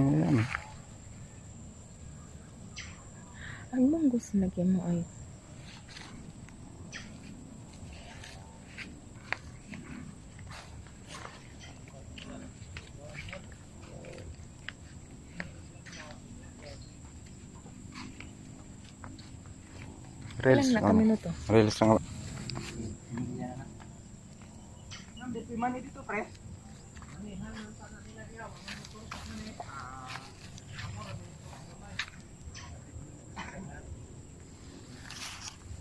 Ayan. Ang mong gusto lagyan mo ay Reels ilan na lang. kami no to? Reels lang.